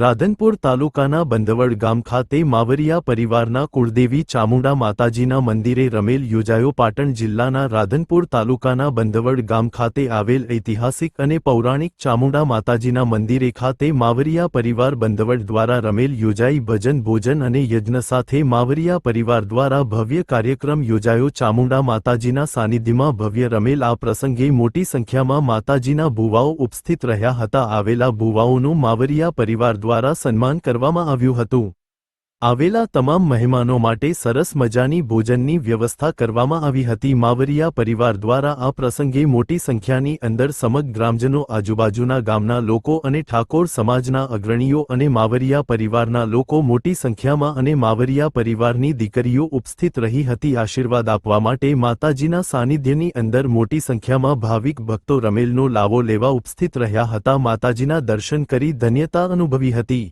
રાધનપુર તાલુકાના બંધવડ ગામ ખાતે માવરિયા પરિવારના કુળદેવી ચામુંડા માતાજીના મંદિરે રમેલ યોજાયો પાટણ જિલ્લાના રાધનપુર તાલુકાના બંધવડ ગામ ખાતે આવેલ ઐતિહાસિક અને પૌરાણિક ચામુંડા માતાજીના મંદિરે ખાતે માવરિયા પરિવાર બંધવડ દ્વારા રમેલ યોજાઈ ભજન ભોજન અને યજ્ઞ સાથે માવરિયા પરિવાર દ્વારા ભવ્ય કાર્યક્રમ યોજાયો. ચામુંડા માતાજીના સાનિધ્યમાં ભવ્ય રમેલ આ પ્રસંગે મોટી સંખ્યામાં માતાજીના ભુવાઓ ઉપસ્થિત રહ્યા હતા. આવેલા ભુવાઓનું માવરિયા પરિવાર દ્વારા સન્માન કરવામાં આવ્યું હતું. આવેલા તમામ મહેમાનો માટે સરસ મજાની ભોજનની વ્યવસ્થા કરવામાં આવી હતી. માવરિયા પરિવાર દ્વારા આ પ્રસંગે મોટી સંખ્યાની અંદર સમગ્ર ગ્રામજનો, આજુબાજુના ગામના લોકો અને ઠાકોર સમાજના અગ્રણીઓ અને માવરિયા પરિવારના લોકો મોટી સંખ્યામાં અને માવરિયા પરિવારની દીકરીઓ ઉપસ્થિત રહી હતી. આશીર્વાદ આપવા માટે માતાજીના સાનિધ્યની અંદર મોટી સંખ્યામાં ભાવિક ભક્તો રમેલનો લાવો લેવા ઉપસ્થિત રહ્યા હતા. માતાજીના દર્શન કરી ધન્યતા અનુભવી હતી.